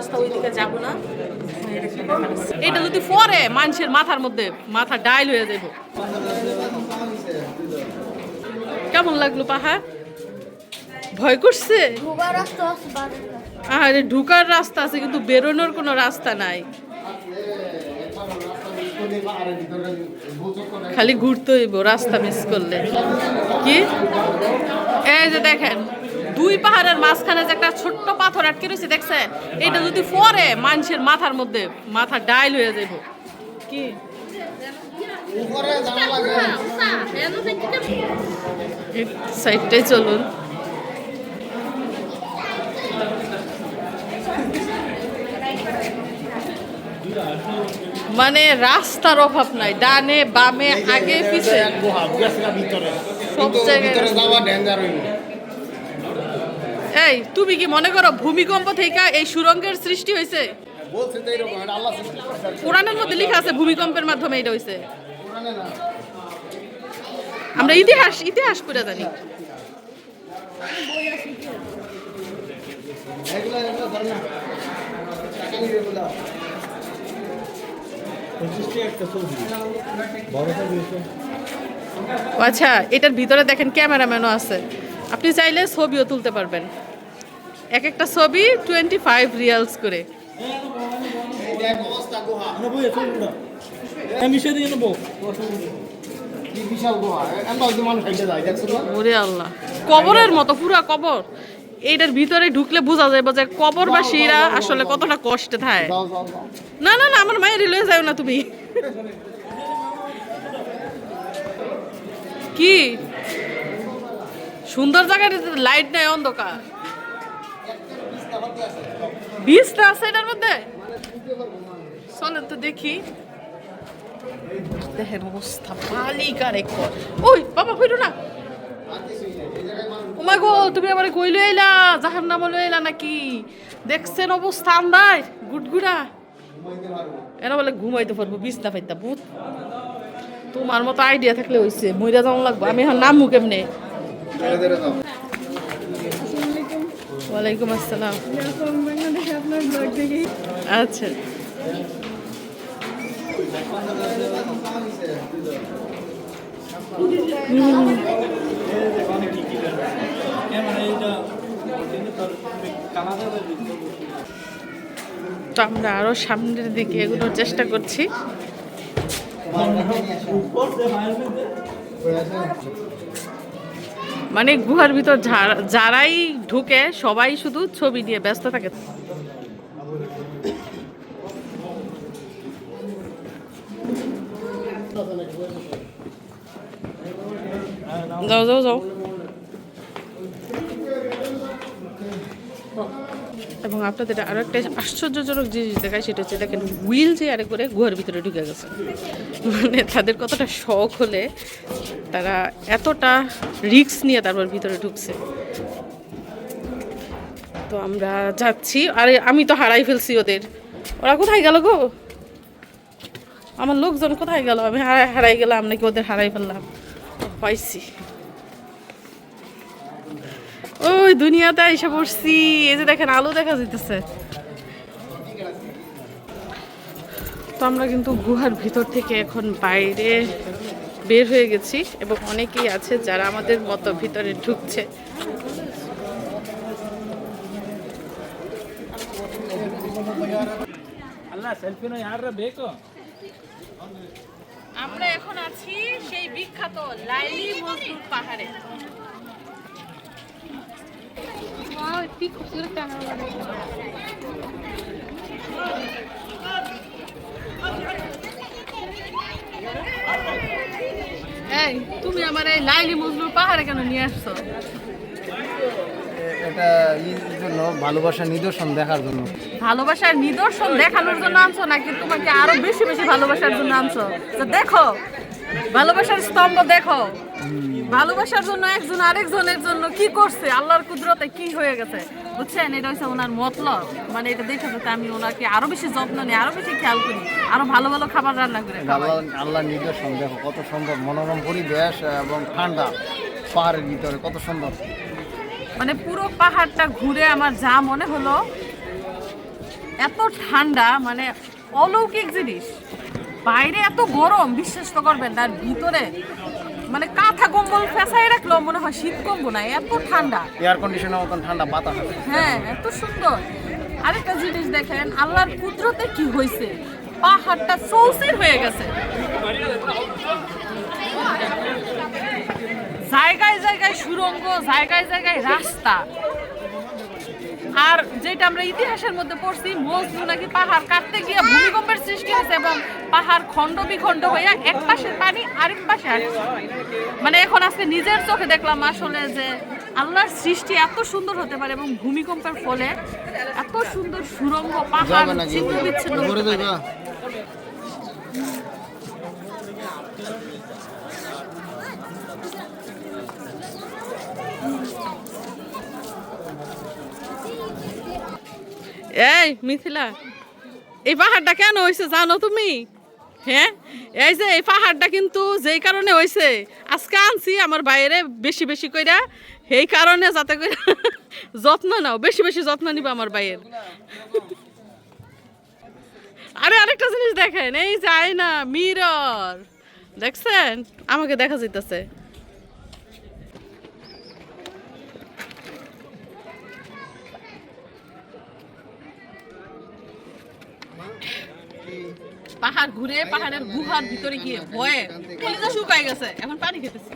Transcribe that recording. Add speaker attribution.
Speaker 1: রাস্তা ওইদিকে যাব না। এটা যদি পরে মানুষের মাথার মধ্যে মাথা ডাইল হয়ে যাইব। কেমন লাগল পাহাড়? ভয় করছে। আরে ঢুকার রাস্তা আছে কিন্তু বেরোনোর কোনো রাস্তা নাই। খালি ঘুরতে হইব রাস্তা মিস করলে। কি? এই যে দেখেন দুই পাহাড়ের মাঝখানে যে একটা ছোট্ট পাথর আটকে রয়েছে দেখছেন? এটা যদি পরে মানুষের মাথার মধ্যে মাথা ডাইল হয়ে যাইব। কি? সাইডটাই চলুন। মানে রাস্তার অভাব নাই ডানে বামে আগে পিছে। সব জায়গায় এই তুমি কি মনে করো ভূমিকম্প থেকে এই সুরঙ্গের সৃষ্টি হয়েছে? কোরআনের মধ্যে লেখা আছে ভূমিকম্পের মাধ্যমে এটা হয়েছে। আমরা ইতিহাস ইতিহাস করে জানি। আচ্ছা এটার ভিতরে দেখেন ক্যামেরাম্যানও আছে। আপনি চাইলে ছবিও তুলতে পারবেন। এক একটা ছবি টোয়েন্টি ফাইভ রিয়ালস করে কবরের মতো, পুরা কবর। এইটার ভিতরে ঢুকলে বোঝা যাবে যে কবরবাসীরা আসলে কতটা কষ্টে থাকে না না না, আমার মায়ের লয়ে যাও না তুমি। কি? সুন্দর জায়গায় লাইট নাই, অন্ধকার। বীজটা আছে এটার মধ্যে? চলেন তো দেখি। দেখেন অবস্থা বালিকার এক ওই, বাবা কইরো না। ওমা গো তুমি আবার কই লই এলা? জাহান নাম লই এলা নাকি? দেখছেন অবস্থা আন্দাই গুটগুড়া। এরা বলে ঘুমাইতে পারব বিছনা পাইতা বহুত তোমার মতো আইডিয়া থাকলে হইছে, মইরা যাওয়া লাগবো। আমি এখন নামু কেমনে? ওয়ালাইকুম আসসালাম। আচ্ছা। তো আমরা আরও সামনের দিকে এগুলোর চেষ্টা করছি। মানে গুহার ভিতর যারাই ঢুকে সবাই শুধু ছবি নিয়ে ব্যস্ত থাকে। যাও যাও যাও। এবং আপনাদের আরও একটা আশ্চর্যজনক জিনিস দেখায়, সেটা হচ্ছে দেখেন, হুইল চেয়ারে করে গুহার ভিতরে ঢুকে গেছে। মানে তাদের কতটা শখ হলে তারা এতটা রিস্ক নিয়ে তারপর ভিতরে ঢুকছে। তো আমরা যাচ্ছি, আরে আমি তো হারাই ফেলছি ওদের। ওরা কোথায় গেল গো? আমার লোকজন কোথায় গেল? আমি হারাই হারাই গেলাম, নাকি ওদের হারাই ফেললাম? পাইছি। ওই দুনিয়াতে এসে পড়ছি। এই যে দেখেন আলো দেখা যেতেছে তো আমরা কিন্তু গুহার ভিতর থেকে এখন বাইরে বের হয়ে গেছি এবং অনেকেই আছে যারা আমাদের মতো ভিতরে ঢুকছে। আমরা এখন আছি সেই বিখ্যাত লাইলি মজদুর পাহাড়ে। এই তুমি আমার এই লাইলি মজদুর পাহাড়ে কেন নিয়ে আসছো?
Speaker 2: এটা ই জন্য ভালোবাসার নিদর্শন দেখার জন্য।
Speaker 1: ভালোবাসার নিদর্শন দেখানোর জন্য আনছো নাকি তোমাকে আরও বেশি বেশি ভালোবাসার জন্য আনছো? তো দেখো ভালোবাসার স্তম্ভ দেখো। ভালোবাসার জন্য একজন আরেকজনের জন্য কি করছে? আল্লাহর কুদরতে কি হয়ে গেছে? বুঝছেন? এটা হচ্ছে ওনার মতলব। মানে এটা দেখে যাতে আমি ওনাকে আরও বেশি যত্ন নিই আরও বেশি খেয়াল করি আরও ভালো ভালো খাবার রান্না করে
Speaker 2: আল্লাহ নিদর্শন দেখো কত সুন্দর মনোরম পরিবেশ এবং ঠান্ডা পাহাড়ের ভিতরে কত সুন্দর
Speaker 1: মানে পুরো পাহাড়টা ঘুরে আমার যা মনে হলো এত ঠান্ডা মানে অলৌকিক জিনিস। বাইরে এত গরম বিশ্বাস তো করবেন তার ভিতরে মানে কাঁথা কম্বল ফেসাই রাখল মনে হয় শীত কমবো না এত ঠান্ডা।
Speaker 2: এয়ার কন্ডিশনের মতন ঠান্ডা বাতাস
Speaker 1: হ্যাঁ এত সুন্দর। আরেকটা জিনিস দেখেন আল্লাহর কুদরতে কি হয়েছে পাহাড়টা চৌচির হয়ে গেছে। জায়গায় জায়গায় সুরঙ্গ জায়গায় জায়গায় রাস্তা। আর যেটা আমরা ইতিহাসের মধ্যে পড়ছি মজনু নাকি পাহাড় কাটতে গিয়ে ভূমিকম্পের সৃষ্টি হয়েছে এবং পাহাড় খণ্ড বিখণ্ড হইয়া এক পাশের পানি আরেক পাশে আসছে মানে এখন আজকে নিজের চোখে দেখলাম আসলে যে আল্লাহর সৃষ্টি এত সুন্দর হতে পারে এবং ভূমিকম্পের ফলে এত সুন্দর সুরঙ্গ পাহাড় ছিন্ন বিচ্ছিন্ন হতে পারে। এই, মিথিলা, এই পাহাড়টা কেন হয়েছে জানো তুমি? হ্যাঁ? এই যে, এই পাহাড়টা কিন্তু যেই কারণে হয়েছে আজকে আনছি আমার বাইরে বেশি বেশি কইরা এই কারণে যাতে করে যত্ন নাও, বেশি বেশি যত্ন নিবা আমার বাইয়ের আরে আরেকটা জিনিস দেখেন, এই যায় না মিরর দেখছেন? আমাকে দেখা যাইতেছে। পাহাড় ঘুরে পাহাড়ের গুহার ভিতরে গিয়ে ভয়ে শুকায় গেছে। এখন পানি খেতেছি।